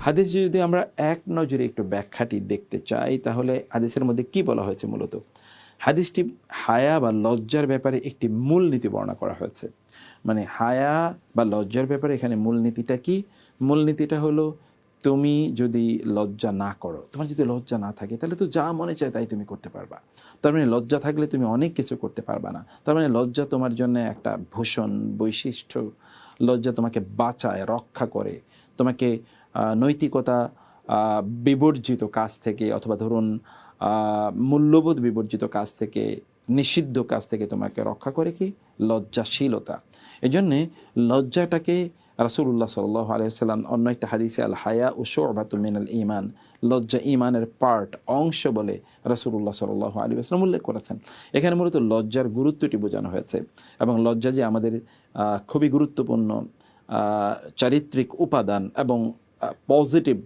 হাদিস যদি আমরা এক নজরে একটু ব্যাখ্যাটি দেখতে চাই, তাহলে হাদিসের মধ্যে কি বলা হয়েছে মূলত? হাদিসটি হায়া বা লজ্জার ব্যাপারে একটি মূলনীতি বর্ণনা করা হয়েছে। মানে হায়া বা লজ্জার ব্যাপারে এখানে মূলনীতিটা কি? মূলনীতিটা হলো, তুমি যদি লজ্জা না করো, তোমার যদি লজ্জা না থাকে, তাহলে তো যা মনে চায় তাই তুমি করতে পারবা। তার মানে লজ্জা থাকলে তুমি অনেক কিছু করতে পারবা না। তার মানে লজ্জা তোমার জন্য একটা ভূষণ বৈশিষ্ট্য। লজ্জা তোমাকে বাঁচায়, রক্ষা করে। তোমাকে নৈতিকতা বিবর্জিত কাজ থেকে অথবা ধরুন মূল্যবোধ বিবর্জিত কাজ থেকে, নিষিদ্ধ কাজ থেকে তোমাকে রক্ষা করে কি? লজ্জাশীলতা। এজন্যে লজ্জাটাকে রাসুল্লাহ সাল্লাহ আলিয়াল্লাম অন্য একটা হাদিসে আল হায়া ও শোরবাতু মিনাল ইমান লজ্জা ইমানের পার্ট, অংশ বলে রাসুল্লাহ সাল্লাহ আলী আসলাম উল্লেখ করেছেন। এখানে মূলত লজ্জার গুরুত্বটি বোঝানো হয়েছে এবং লজ্জা যে আমাদের খুবই গুরুত্বপূর্ণ চারিত্রিক উপাদান এবং positive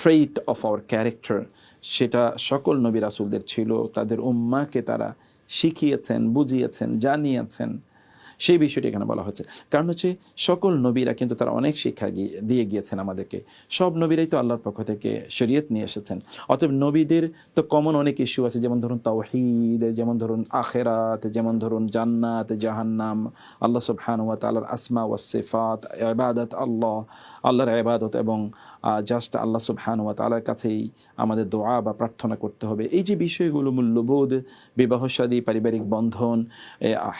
trait of our character সেটা সকল নবী রাসুলদের ছিল। তাদের উম্মাকে তারা শিখিয়েছেন, বুঝিয়েছেন, জানিয়েছেন। সেই বিষয়টি এখানে বলা হচ্ছে কারণ হচ্ছে সকল নবীরা কিন্তু তারা অনেক শিক্ষা দিয়ে গিয়েছেন আমাদেরকে। সব নবীরাই তো আল্লাহর পক্ষ থেকে শরীয়ত নিয়ে এসেছেন। অতএব নবীদের তো কমন অনেক ইস্যু আছে, যেমন ধরুন তাওহিদ, যেমন ধরুন আখেরাত, যেমন ধরুন জান্নাত, জাহান্নাম। আল্লাহ সুবহান ওয়া আসমা ওয়া সিফাত, ইবাদত আল্লাহ, আল্লাহর ইবাদত এবং জাস্ট আল্লাহ সুবহান ওয়া তালার কাছেই আমাদের দোয়া বা প্রার্থনা করতে হবে। এই যে বিষয়গুলো মূল্যবোধ, বিবাহসাদী, পারিবারিক বন্ধন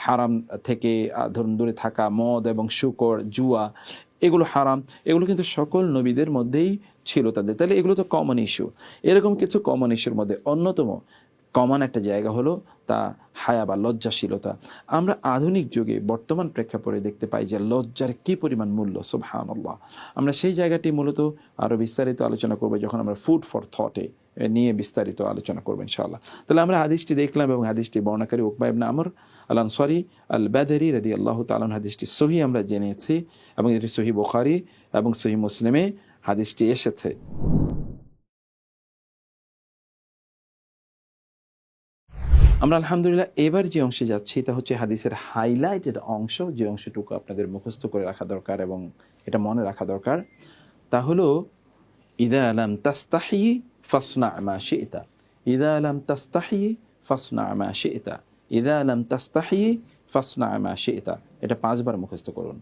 হারাম থেকে ধরুন দূরে থাকা, মদ এবং শুকর, জুয়া, এগুলো হারাম, এগুলো কিন্তু সকল নবীদের মধ্যেই ছিল তাদের। তাহলে এগুলো তো কমন ইস্যু এরকম কিছু কমন ইস্যুর মধ্যে অন্যতম কমন একটা জায়গা হলো তা হায়া বা লজ্জাশীলতা। আমরা আধুনিক যুগে বর্তমান প্রেক্ষাপটে দেখতে পাই যে লজ্জার কি পরিমাণ মূল্য, সুবহানাল্লাহ। আমরা সেই জায়গাটি মূলত আরও বিস্তারিত আলোচনা করব যখন আমরা ফুড ফর থটে নিয়ে বিস্তারিত আলোচনা করব ইনশাআল্লাহ। তাহলে আমরা হাদিসটি দেখলাম এবং হাদিসটি বর্ণাকারী উকবা ইবনে আমর আল আনসারি আল বাদারি রাদি আল্লাহ তালন হাদিসটি সহি আমরা জেনেছি এবং এটি সহি বোখারি এবং সহি মুসলিমে হাদিসটি এসেছে। আমরা আলহামদুলিল্লাহ এবার যে অংশে যাচ্ছি তা হচ্ছে হাদিসের হাইলাইটেড অংশ, যে অংশটুকু আপনাদের মুখস্থ করে রাখা দরকার এবং এটা মনে রাখা দরকার। তা হলো, ইদা আলাম তাস্তাহি ফাসনা মা শিতা। ইদা আলাম তাস্তাহি ফাসনা মা শিতা। ইদা আলাম তাস্তাহি ফাসনা মা শিতা। এটা পাঁচবার মুখস্থ করুন।